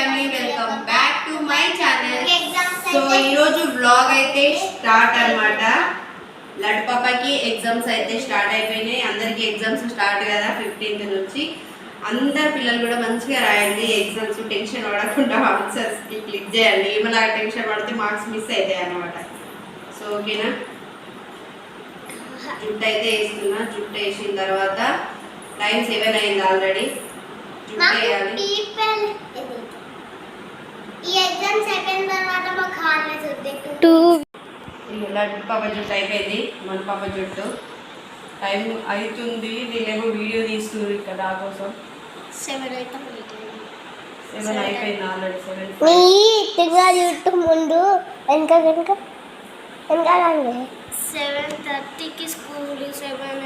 Family welcome back to my channel. So ఈరోజు vlog అయితే start అన్నమాట. లడ్ పాపకి ఎగ్జామ్స్ అయితే స్టార్ట్ అయిపోయినాయి. అందరికీ ఎగ్జామ్స్ స్టార్ట్ కదా ఫిఫ్టీన్త్ నుంచి. అందరు పిల్లలు కూడా మంచిగా రాయండి. ఎగ్జామ్స్ టెన్షన్ పడకుండా ఆన్సర్స్కి క్లిక్ చేయండి. ఏమైనా టెన్షన్ పడితే మార్క్స్ మిస్ అవుతాయి అన్నమాట. సో ఓకేనా? జుట్టు అయితే వేస్తున్నా. జుట్టు వేసిన తర్వాత టైం సెవెన్ అయింది ఆల్రెడీ. జుట్టు వేయాలి ఈ ఎగ్జామ్స్ అయిపోయిన తర్వాత మాకు హాలిడేస్ వద్దు టూ లడ్డు పాప జుట్టు అయిపోయింది. మన పాప జుట్టు. టైం అవుతుంది నేనేమో వీడియో తీస్తుంది ఇక్కడ నా కోసం. సెవెన్ అయితే సెవెన్ అయిపోయింది ఆల్రెడీ. సెవెన్ నీ తిరుగా చుట్టూ ముందు వెనక వెనక వెనక రండి సెవెన్ థర్టీకి స్కూల్ సెవెన్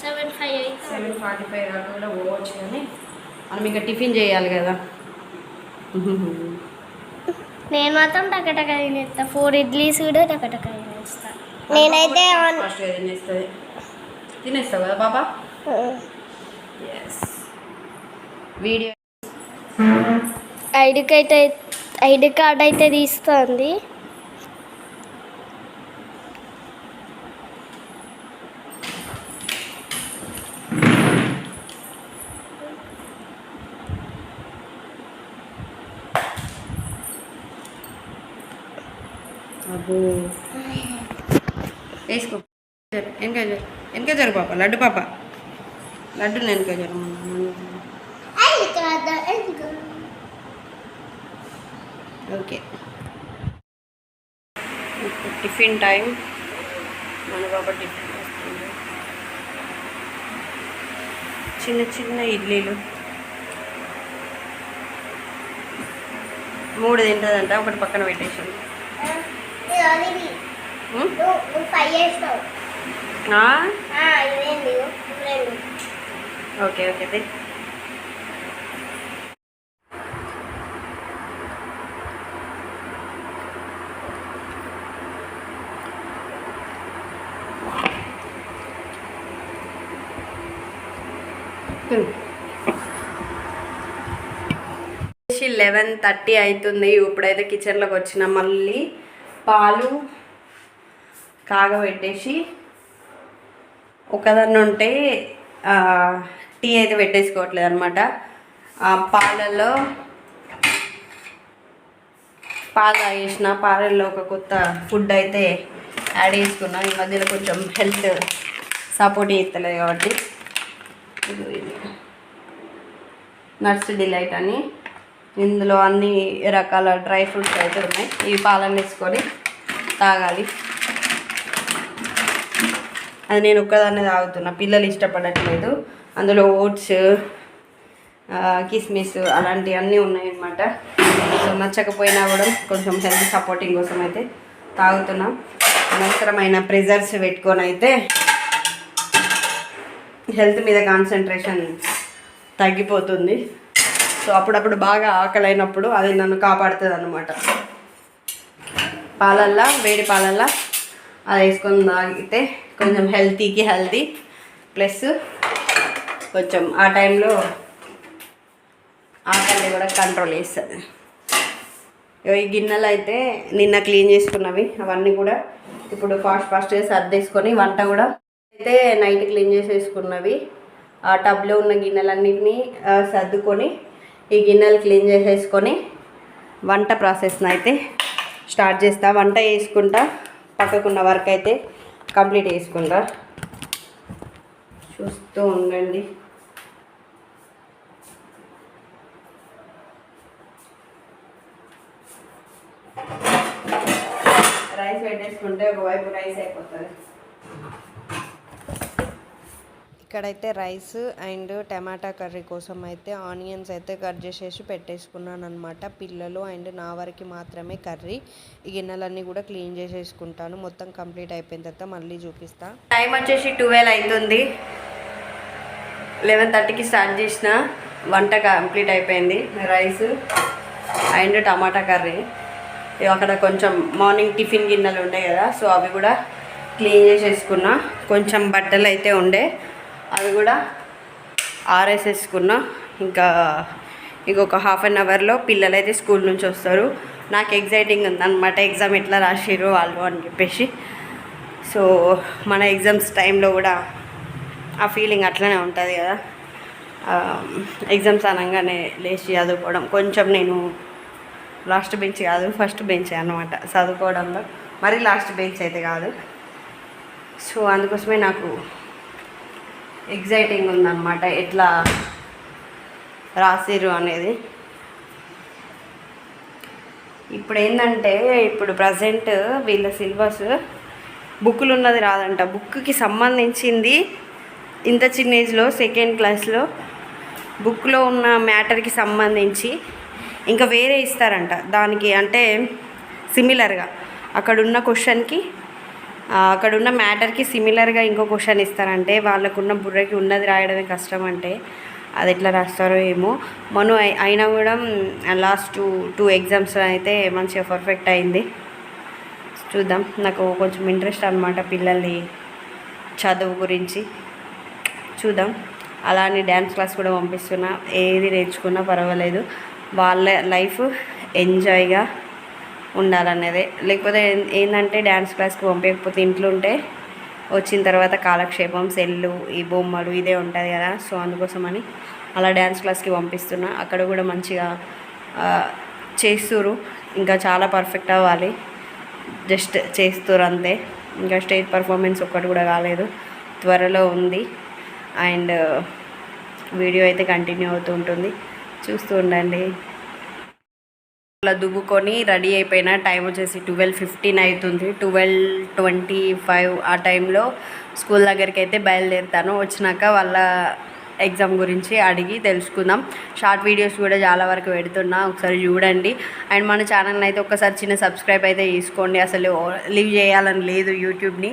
సెవెన్ ఫైవ్ అయితే. సెవెన్ ఫార్టీ ఫైవ్ దాకా కూడా పోవచ్చు కానీ మనం ఇంకా టిఫిన్ చేయాలి కదా. నేను మాత్రం టకటక తినేస్తా. ఫోర్ ఇడ్లీస్ కూడా టకటక తినేస్తా నేనైతే ఫస్ట్ తినేస్తుంది తినేస్తావు కదా పాప yes video ID card ID card అయితే తీస్తుంది. అబ్బో. వేసుకో. వెనక జరు వెనక జరు పాప లడ్డు పాప. లడ్డు వెనక జరు ఓకే. Tiffin time. మన పాప టిఫిన్ చేస్తుంది. చిన్న చిన్న ఇడ్లీలు. మూడు తింటుందంట ఒకటి పక్కన పెట్టేసాను ఓకే ఓకే. లెవెన్ థర్టీ అవుతుంది. ఇప్పుడైతే కిచెన్లోకి వచ్చిన మళ్ళీ పాలు కాగబెట్టేసి ఒకదాన్ని ఉంటే టీ అయితే పెట్టేసుకోవట్లేదు అనమాట పాలల్లో పాలు తాగేసిన పాలల్లో ఒక కొత్త ఫుడ్ అయితే యాడ్ చేసుకున్నా. ఈ మధ్యలో కొంచెం హెల్త్ సపోర్ట్ చేస్తలేదు కాబట్టి. నట్స్ డిలైట్ అని. ఇందులో అన్ని రకాల డ్రై ఫ్రూట్స్ అయితే ఉన్నాయి. ఈ పాలను వేసుకొని తాగాలి. అది నేను ఒక్కదాన్నే తాగుతున్నా. పిల్లలు ఇష్టపడట్లేదు. అందులో ఓట్స్ కిస్మిస్ అలాంటివి అన్నీ ఉన్నాయన్నమాట. సో నచ్చకపోయినా కూడా కొంచెం హెల్త్ సపోర్టింగ్ కోసం అయితే తాగుతున్నాం. అనవసరమైన ప్రెజర్స్ పెట్టుకొని అయితే హెల్త్ మీద కాన్సన్ట్రేషన్ తగ్గిపోతుంది. సో అప్పుడప్పుడు బాగా ఆకలి అయినప్పుడు అది నన్ను కాపాడుతుంది అనమాట పాలల్లా వేడి పాలల్లా. అది వేసుకొని తాగితే కొంచెం హెల్తీకి హెల్తీ. ప్లస్ కొంచెం ఆ టైంలో ఆకలి కూడా కంట్రోల్ చేస్తుంది. ఈ గిన్నెలు అయితే నిన్న క్లీన్ చేసుకున్నవి. అవన్నీ కూడా ఇప్పుడు ఫాస్ట్ ఫాస్ట్గా సర్దేసుకొని వంట కూడా అయితే నైట్ క్లీన్ చేసేసుకున్నవి. ఆ టబ్లో ఉన్న గిన్నెలన్నింటినీ సర్దుకొని ఈ గిన్నెలు క్లీన్ చేసేసుకొని వంట ప్రాసెస్ని అయితే స్టార్ట్ చేస్తా. వంట చేసుకుంటా. పక్కకున్న వర్క్ అయితే కంప్లీట్ చేసుకుంటా చూస్తూ ఉండండి. రైస్ పెట్టేసుకుంటే ఒకవైపు రైస్ అయిపోతుంది. ఇక్కడైతే రైస్ అండ్ టమాటా కర్రీ కోసం అయితే ఆనియన్స్ అయితే కట్ చేసేసి పెట్టేసుకున్నాను అనమాట పిల్లలు అండ్ నా వరకు మాత్రమే కర్రీ. ఈ గిన్నెలన్నీ కూడా క్లీన్ చేసేసుకుంటాను. మొత్తం కంప్లీట్ అయిపోయిన తర్వాత మళ్ళీ చూపిస్తా. టైం వచ్చేసి ట్వెల్వ్ అవుతుంది లెవెన్ థర్టీకి స్టార్ట్ చేసిన. వంట కంప్లీట్ అయిపోయింది. Rice and tomato curry. అక్కడ కొంచెం మార్నింగ్ టిఫిన్ గిన్నెలు ఉండే కదా సో అవి కూడా క్లీన్ చేసేసుకున్నా. కొంచెం బట్టలు అయితే ఉండే. అవి కూడా ఆరేసేసుకున్నా. ఇంకా ఇంకొక హాఫ్ అన్ అవర్లో పిల్లలైతే స్కూల్ నుంచి వస్తారు. నాకు ఎగ్జైటింగ్ ఉందన్నమాట ఎగ్జామ్ ఎట్లా రాసిర్రు వాళ్ళు అని చెప్పేసి. సో మన ఎగ్జామ్స్ టైంలో కూడా ఆ ఫీలింగ్ అట్లనే ఉంటుంది కదా. ఎగ్జామ్స్ అనగానే లేచి చదువుకోవడం. కొంచెం నేను లాస్ట్ బెంచ్ కాదు ఫస్ట్ బెంచ్ అనమాట చదువుకోవడంలో. మరి లాస్ట్ బెంచ్ అయితే కాదు. సో అందుకోసమే నాకు ఎగ్జైటింగ్ ఉందన్నమాట. ఎట్లా రాసిర్రు అనేది. ఇప్పుడు ఏంటంటే ఇప్పుడు ప్రజెంట్ వీళ్ళ సిలబస్ బుక్కులు ఉన్నది రాదంట. బుక్కి సంబంధించింది ఇంత చిన్న ఏజ్లో సెకండ్ క్లాస్లో బుక్లో ఉన్న మ్యాటర్కి సంబంధించి ఇంకా వేరే ఇస్తారంట. దానికి అంటే సిమిలర్గా అక్కడ ఉన్న క్వశ్చన్కి అక్కడ ఉన్న మ్యాటర్కి సిమిలర్గా ఇంకో క్వశ్చన్ ఇస్తారంటే వాళ్ళకున్న బుర్రకి ఉన్నది రాయడమే కష్టం అంటే అది ఎట్లా రాస్తారో ఏమో. మనం అయినా కూడా లాస్ట్ టూ టూ ఎగ్జామ్స్ అయితే మంచిగా పర్ఫెక్ట్ అయింది. చూద్దాం. నాకు కొంచెం ఇంట్రెస్ట్ అనమాట పిల్లల్ని చదువు గురించి. చూద్దాం. అలానే డ్యాన్స్ క్లాస్ కూడా పంపిస్తున్నా. ఏది నేర్చుకున్నా పర్వాలేదు. వాళ్ళ లైఫ్ ఎంజాయ్గా ఉండాలనేదే. లేకపోతే ఏంటంటే డ్యాన్స్ క్లాస్కి పంపించకపోతే ఇంట్లో ఉంటే వచ్చిన తర్వాత కాలక్షేపం సెల్లు ఈ బొమ్మలు ఇదే ఉంటుంది కదా. సో అందుకోసమని అలా డ్యాన్స్ క్లాస్కి పంపిస్తున్నా. అక్కడ కూడా మంచిగా చేస్తురు ఇంకా చాలా పర్ఫెక్ట్ అవ్వాలి. జస్ట్ చేస్తురు అంతే. ఇంకా స్టేజ్ పర్ఫార్మెన్స్ ఒక్కటి కూడా కాలేదు త్వరలో ఉంది. అండ్ వీడియో అయితే కంటిన్యూ అవుతూ ఉంటుంది. చూస్తూ ఉండండి. అలా దువ్వుకొని రెడీ అయిపోయిన టైం వచ్చేసి ట్వెల్వ్ ఫిఫ్టీన్ అవుతుంది. ట్వెల్వ్ ట్వంటీ ఫైవ్ ఆ టైంలో స్కూల్ దగ్గరికి అయితే బయలుదేరుతాను. వచ్చినాక వాళ్ళ ఎగ్జామ్ గురించి అడిగి తెలుసుకుందాం. షార్ట్ వీడియోస్ కూడా చాలా వరకు పెడుతున్నా. ఒకసారి చూడండి. అండ్ మన ఛానల్ని అయితే ఒకసారి చిన్న సబ్స్క్రైబ్ అయితే చేసుకోండి అసలు లీవ్ చేయాలని లేదు యూట్యూబ్ని.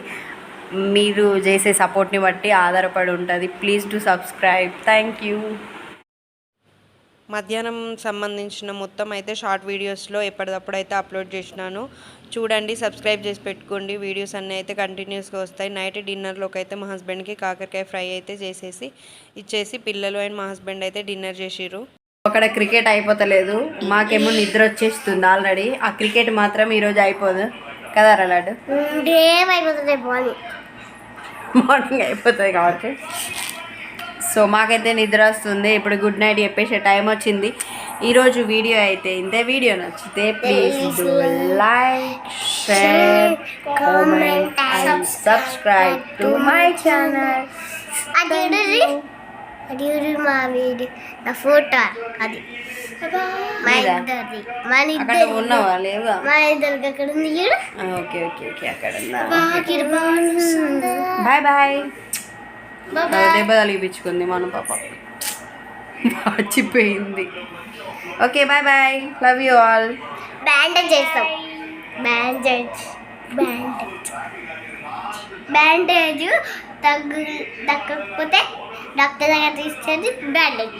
మీరు చేసే సపోర్ట్ని బట్టి ఆధారపడి ఉంటుంది. Please to subscribe. Thank you. మధ్యాహ్నం సంబంధించిన మొత్తం అయితే షార్ట్ వీడియోస్లో ఎప్పటికప్పుడు అయితే అప్లోడ్ చేసినాను. చూడండి సబ్స్క్రైబ్ చేసి పెట్టుకోండి. వీడియోస్ అన్నీ అయితే కంటిన్యూస్గా వస్తాయి. నైట్ డిన్నర్లోకి అయితే మా హస్బెండ్కి కాకరకాయ ఫ్రై అయితే చేసేసి ఇచ్చేసి పిల్లలు అండ్ మా హస్బెండ్ అయితే డిన్నర్ చేసిర్రు. అక్కడ క్రికెట్ అయిపోతలేదు. మాకేమో నిద్ర వచ్చేస్తుంది ఆల్రెడీ. ఆ క్రికెట్ మాత్రం ఈరోజు అయిపోదు. కదా రలాడు? మార్నింగ్ అయిపోతుంది కాబట్టి సో మాకైతే నిద్ర వస్తుంది. ఇప్పుడు గుడ్ నైట్ చెప్పేసే టైం వచ్చింది. ఈరోజు వీడియో అయితే ఇంతే. వీడియో నచ్చితే please like share comment and subscribe to my channel అది మా వీడి? నా ఫోటో. అది. మా? ఇద్దరిది. ఇద్దరి ఉన్నావా? లేవా? మా ఇద్దరికి అక్కడ ఉంది. Okay okay okay. అక్కడ బాయ్ బాయ్ దెబ్బ తలిపించుకుంది మన పాప. మర్చిపోయింది. Okay bye bye. Love you all bandage చేస్తాం. బ్యాండేజ్ బ్యాండేజ్ బ్యాండేజ్ తగ్గు తగ్గకపోతే డాక్టర్ దగ్గర తీసుకెళ్ళి బ్యాండేజ్